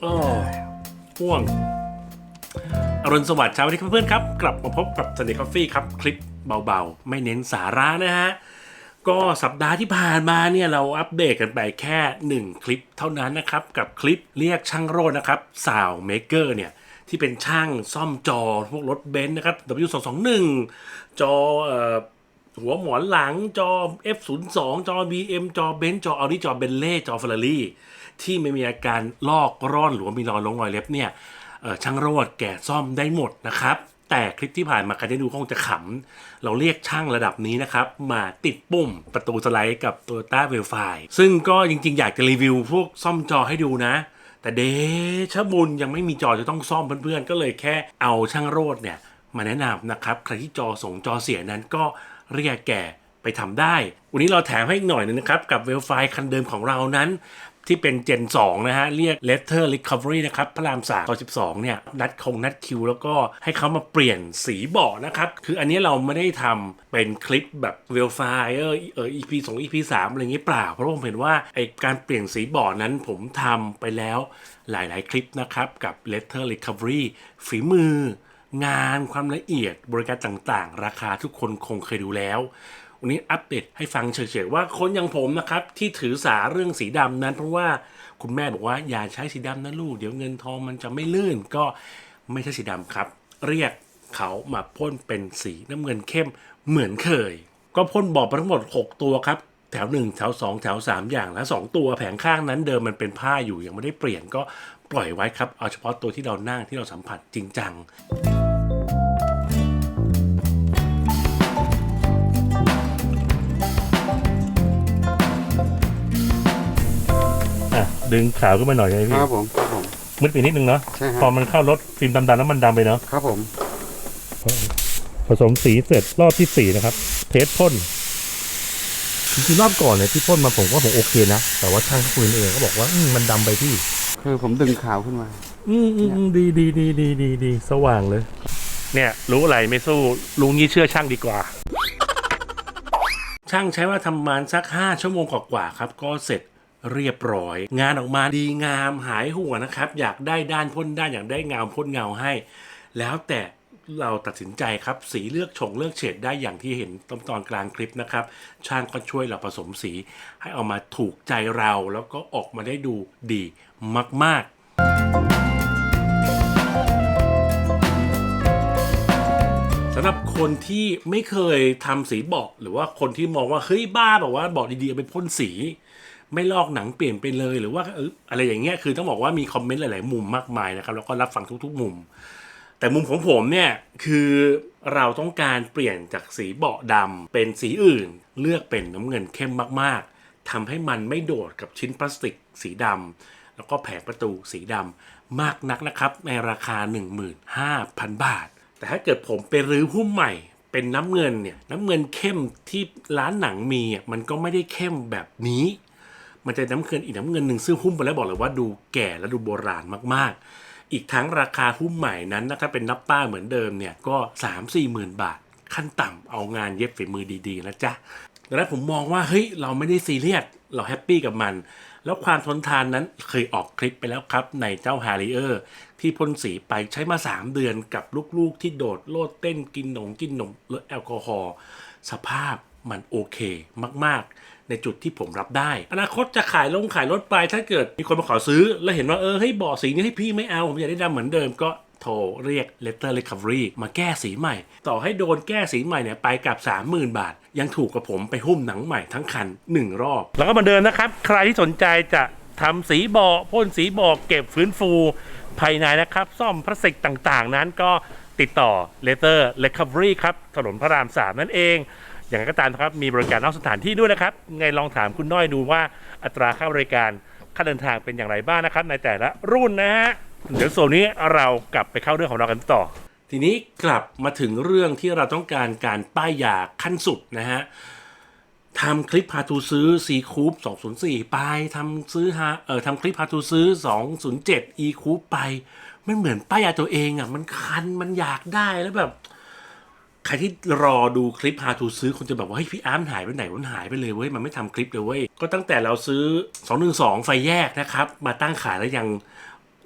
โอ้ยห่วง อรุณสวัสดิ์เช้าวันนี้เพื่อนๆครับ กลับมาพบกับ Sunday Coffee ครับ คลิปเบาๆ ไม่เน้นสาระนะฮะ ก็สัปดาห์ที่ผ่านมาเนี่ย เราอัปเดตกันไปแค่ 1 คลิปเท่านั้นนะครับ กับคลิปเรียกช่างโรดนะครับสาวเมเกอร์เนี่ยที่เป็นช่างซ่อมจอพวกรถเบนซ์นะครับ W221 จอเอ่อ หัวหมอนหลังจอ F02 จอ BM จอเบนจออ d ดิจอเบนเล่จอเฟอร์รารี่ที่ไม่มีอาการลอกร่อนหรือว่ามีรอยลงรอยเล็บเนี่ยช่างโรดแกะซ่อมได้หมดนะครับ แต่คลิปที่ผ่านมาใครได้ดูคงจะขำ เราเรียกช่างระดับนี้นะครับ มาติดปุ่มประตูสไลด์กับตัวต้าเวลไฟซึ่งก็จริงๆ อยากจะรีวิวพวกซ่อมจอให้ดูนะ แต่เดชะบุญยังไม่มีจอจะต้องซ่อมเพื่อนๆ ก็เลยแค่เอาช่างโรดเนี่ยมาแนะนำนะครับ ใครที่จอส่งจอเสียนั้นก็ เรียกแก่ไปทำได้ วันนี้เราแถมให้อีกหน่อยหนึงนะครับ กับเวลไฟคันเดิมของเรานั้นที่เป็น Gen 2 นะฮะ เรียก Letter Recovery นะครับ พระราม3ต่อ12 เนี่ย นัดคงนัดคิว แล้วก็ให้เขามาเปลี่ยนสีเบาะนะครับ คืออันนี้เราไม่ได้ทำเป็นคลิปแบบเวลไฟเออเออ EP 2 EP 3 อะไรอย่างนี้เปล่า เพราะผมเห็นว่าไอการเปลี่ยนสีเบาะนั้นผมทำไปแล้วหลาย ๆ คลิปนะครับ กับ Letter Recovery ฝีมือ งานความละเอียดบริการต่างๆ ราคาทุกคนคงเคยดูแล้ว วันนี้อัปเดตให้ฟังเฉยๆว่าคนอย่างผมนะครับ ที่ถือสาเรื่องสีดำนั้น เพราะว่าคุณแม่บอกว่าอย่าใช้สีดำนะลูก เดี๋ยวเงินทองมันจะไม่ลื่นก็ไม่ใช่สีดำครับ เรียกเขามาพ่นเป็นสีน้ำเงินเข้มเหมือนเคย ก็พ่นบอกไปทั้งหมด 6 ตัวครับแถว 1 แถว 2 แถว 3 อย่างแล้ว2ตัวแผงข้างนั้นเดิมมันเป็นผ้าอยู่ยังไม่ได้เปลี่ยนก็ปล่อยไว้ครับ เอาเฉพาะตัวที่เรานั่งที่เราสัมผัสจริงจัง ดึงขาวขึ้นมาหน่อยไงคพี่รับผมครับผมมืดไปนิดนึงเนาะใช่ครับพอมันเข้ารถฟิล์มดำๆแล้วมันดำไปเนาะครับผมผสมสีเสร็จรอบที่สี่นะครับ เทสพ่นจริงๆรอบก่อนเนี่ยที่พ่นมาผมว่าผมโอเคนะ แต่ว่าช่างเขาคุยเองก็บอกว่าอืมมันดำไปพี่ คือผมดึงขาวขึ้นมา อืมอืมอืมดีดีดีดีดีดีสว่างเลย เนี่ย รู้อะไรไม่สู้ลุงนี้เชื่อช่างดีกว่า ช่างใช้ว่าทำมันสักห้าชั่วโมงกว่าๆครับ ก็เสร็จ เรียบร้อย งานออกมาดีงามหายหัวนะครับ อยากได้ด้านพ่นด้านอยากได้เงาพ่นเงาให้ แล้วแต่เราตัดสินใจครับ สีเลือกชงเลือกเฉดได้อย่างที่เห็นตอนตอนกลางคลิปนะครับ ช่างก็ช่วยเราผสมสี ให้เอามาถูกใจเราแล้วก็ออกมาได้ดูดีมาก ๆสำหรับคนที่ไม่เคยทำสีเบาะหรือว่าคนที่มองว่าเฮ้ยบ้าแบบว่าเบาะดีๆเอาไปพ่นสี ไม่ลอกหนังเปลี่ยนไปเลยหรือว่าเอออะไรอย่างเงี้ยคือต้องบอกว่ามีคอมเมนต์หลาย ๆ มุมมากมายนะครับแล้วก็รับฟังทุก ๆ มุม แต่มุมของผมเนี่ยคือเราต้องการเปลี่ยนจากสีเบาะดำเป็นสีอื่น เลือกเป็นน้ำเงินเข้มมากๆทำให้มันไม่โดดกับชิ้นพลาสติกสีดำแล้วก็แผงประตูสีดำมากนักนะครับ ในราคา 15,000 บาท แต่ถ้าเกิดผมไปรื้อหุ้มใหม่เป็นน้ำเงินเนี่ยน้ำเงินเข้มที่ร้านหนังมีอะมันก็ไม่ได้เข้มแบบนี้ มันจะน้ำเงินอีกน้ำเงินหนึ่งซึ่งหุ้มไปแล้วบอกเลยว่าดูแก่และดูโบราณมากๆ อีกทั้งราคาหุ้มใหม่นั้นนะถ้าเป็นนับป้าเหมือนเดิมเนี่ยก็3 4หมื่นบาท ขั้นต่ำเอางานเย็บฝีมือดีๆนะจ๊ะดังนั้นผมมองว่าเฮ้ยเราไม่ได้ซีเรียสเราแฮปปี้กับมัน แล้วความทนทานนั้นเคยออกคลิปไปแล้วครับ ในเจ้า h a r r i e r ที่พ่นสีไปใช้มา 3 เดือนกับลูกๆที่โดดโลดเต้นกินหนงกินนมเลอะแอลกอฮอล์สภาพ มันโอเคมากๆ ในจุดที่ผมรับได้ อนาคตจะขายลงขายรถไป ถ้าเกิดมีคนมาขอซื้อ แล้วเห็นว่าเออให้บาะสีนี้ให้พี่ไม่เอา ผมอยากได้ดำเหมือนเดิมก็โทรเรียก Letter Recovery มาแก้สีใหม่ ต่อให้โดนแก้สีใหม่เนี่ยไปกับ 30,000 บาท ยังถูกกับผมไปหุ้มหนังใหม่ทั้งคัน 1 รอบ แล้วก็มาเดินนะครับ ใครที่สนใจจะทำสีเบาะพ่นสีเบาะเก็บฟื้นฟู ภายในนะครับ ซ่อมพลาสติกต่างๆ นั้นก็ติดต่อ Letter Recovery ครับถนนพระราม 3 นั่นเอง อย่างไรก็ตามครับมีบริการนอกสถานที่ด้วยนะครับไงลองถามคุณน้อยดูว่าอัตราค่าบริการค่าเดินทางเป็นอย่างไรบ้างนะครับ ในแต่ละรุ่นนะฮะเดี๋ยวส่วนนี้เรากลับไปเข้าเรื่องของเรากันต่อ ทีนี้กลับมาถึงเรื่องที่เราต้องการการป้ายยาขั้นสุดนะฮะทำคลิปพาทูซื้อ C คูป204 ไปทำซื้อฮะเออทำคลิปพาทูซื้อ 207 E คูปไป มันเหมือนป้ายยาตัวเองอะมันคันมันอยากได้แล้วแบบ ใครที่รอดูคลิป How to ซื้อคนจะแบบว่าเฮ้ยพี่อาร์มหายไปไหนมันหายไปเลยเว้ยมันไม่ทำคลิปเลยเว้ยก็ตั้งแต่เราซื้อ 212 ไฟแยกนะครับ มาตั้งขายแล้วยัง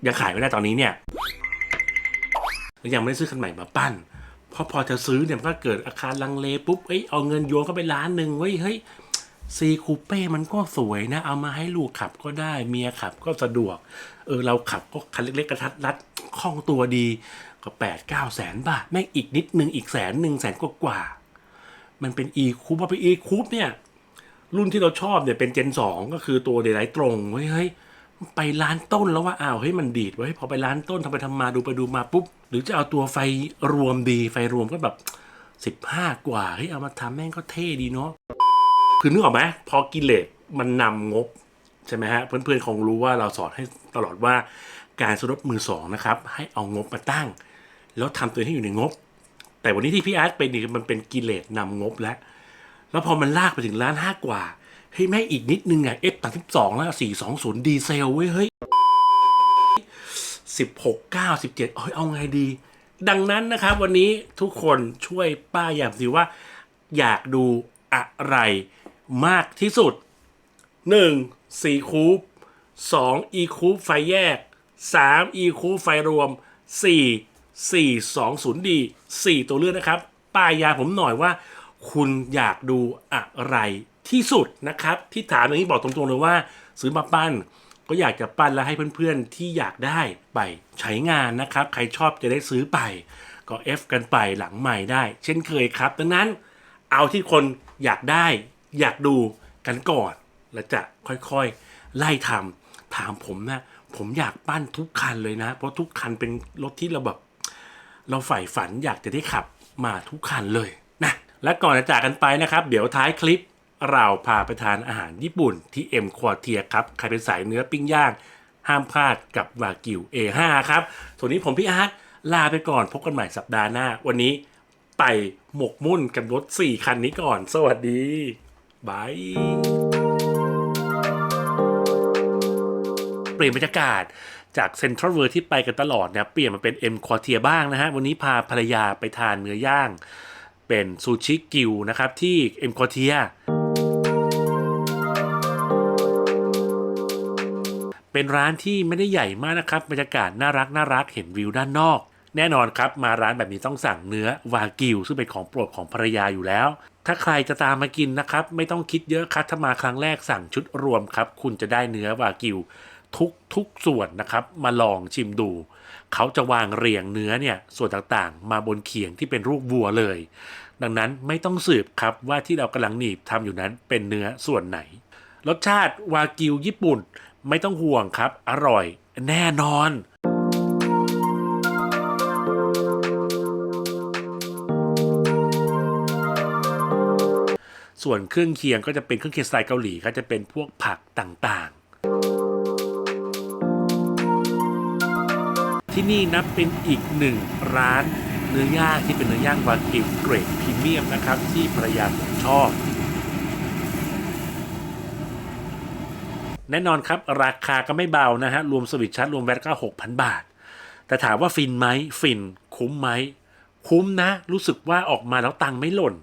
ยังขายไม่ได้ตอนนี้เนี่ยยังไม่ได้ซื้อคันใหม่มาปั้นเพราะพอจะซื้อเนี่ยมันก็เกิดอาคารลังเลปุ๊บเอ้ยเอาเงินโยนเข้าไปล้านหนึ่งเว้ยเฮ้ยซีคูเป้มันก็สวยนะ เอามาให้ลูกขับก็ได้ เมียขับก็สะดวก เออเราขับก็คันเล็กๆกระทัดรัดคล่องตัวดี ก็แปดเก้าแสนบาทแม่งอีกนิดนึงอีกแสนหนึ่งแสนกว่าๆมันเป็นอีคูปพอเป็นอีคูปเนี่ย รุ่นที่เราชอบเนี่ยเป็นเจนสองก็คือตัวเดลไลท์ตรงเฮ้ยเฮ้ยไปร้านต้นแล้วว่าอ้าวเฮ้ยมันดีดเว้ยพอไปร้านต้นทำไปทำมาดูไปดูมาปุ๊บ หรือจะเอาตัวไฟรวมดีไฟรวมก็แบบสิบห้ากว่าเฮ้ยเอามาทำแม่งก็เท่ดีเนาะคือนึกออกไหมพอกิเลสมันนำงบใช่ไหมฮะเพื่อนๆคงรู้ว่าเราสอนให้ตลอดว่าการซื้อรถมือสองนะครับให้เอางบมาตั้ง แล้วทำตัวให้อยู่ในงบ แต่วันนี้ที่พี่อาร์ตเป็นนี่มันเป็นกิเลสนำงบแล้ว แล้วพอมันลากไปถึงล้านห้ากว่าเฮ้ยแม่อีกนิดนึงอะ F 3 2แล้วสี่สองศูนย์ดีเซลเว้ยเฮ้ยสิบหกเก้าสิบเจ็ดเอ้ยเอาไงดี ดังนั้นนะครับ วันนี้ทุกคนช่วยป้าอยางสิว่า อยากดูอะไรมากที่สุด 1. 4 คูป 2. e คูปไฟแยก 3. e คูปไฟรวม 4. 4 2 0 d 4 ตัวเลือกนะครับป้ายยาผมหน่อยว่า คุณอยากดูอะไรที่สุดนะครับ ที่ถามอย่างนี้บอกตรงๆเลยว่า ซื้อมาปั้น ก็อยากจะปั้นแล้วให้เพื่อนๆที่อยากได้ไปใช้งานนะครับ ใครชอบจะได้ซื้อไป ก็ F กันไปหลังใหม่ได้ เช่นเคยครับ ดังนั้นเอาที่คนอยากได้ อยากดูกันก่อน แล้วจะค่อยๆ ไล่ทำถามผมนะผมอยากปั้นทุกคันเลยนะ เพราะทุกคันเป็นรถที่เราแบบ เราใฝ่ฝันอยากจะได้ขับมาทุกคันเลยนะและก่อนจะจากกันไปนะครับ เดี๋ยวท้ายคลิปเราพาไปทานอาหารญี่ปุ่นที่เอ็มควอเทียครับ ใครเป็นสายเนื้อปิ้งย่าง ห้ามพลาดกับวากิว A5 ครับ ส่วนนี้ผมพี่อาร์ตลาไปก่อนพบกันใหม่สัปดาห์หน้า วันนี้ไปหมกมุ่นกับรถ 4 คันนี้ก่อน สวัสดีบายเปลี่ยนบรรยากาศ จากเซ็นทรัลเวิร์ที่ไปกันตลอดเนี่ยเปลี่ยนมาเป็นเอ็มคอเทียบ้างนะฮะ วันนี้พาภรรยาไปทานเนื้อย่าง เป็นซูชิกิวนะครับ ที่เอ็มคอเทียเป็นร้านที่ไม่ได้ใหญ่มากนะครับบรรยากาศน่ารักน่ารักเห็นวิวด้านนอก แน่นอนครับมาร้านแบบนี้ต้องสั่งเนื้อวากิว ซึ่งเป็นของโปรดของภรรยาอยู่แล้ว ถ้าใครจะตามมากินนะครับ ไม่ต้องคิดเยอะครับถ้ามาครั้งแรกสั่งชุดรวมครับ คุณจะได้เนื้อวากิว ทุกทุกส่วนนะครับมาลองชิมดู เขาจะวางเรียงเนื้อเนี่ยส่วนต่างๆ มาบนเขียงที่เป็นรูปวัวเลย ดังนั้นไม่ต้องสืบครับว่าที่เรากำลังหนีบทำอยู่นั้นเป็นเนื้อส่วนไหน รสชาติวากิวญี่ปุ่นไม่ต้องห่วงครับ อร่อยแน่นอนส่วนเครื่องเคียงก็จะเป็นเครื่องเคียงสไตล์เกาหลีก็จะเป็นพวกผักต่าง ที่นี่นับเป็นอีกหนึ่งร้านเนื้อย่างที่เป็นเนื้อย่างวากิวเกรดพรีเมียมนะครับ ที่ภรรยาผมชอบ แน่นอนครับ ราคาก็ไม่เบานะฮะ รวมสวิตช์ชาร์จรวมแวตก็ 6,000 บาท แต่ถามว่าฟินไหมฟิน คุ้มไหม คุ้มนะ รู้สึกว่าออกมาแล้วตังค์ไม่หล่น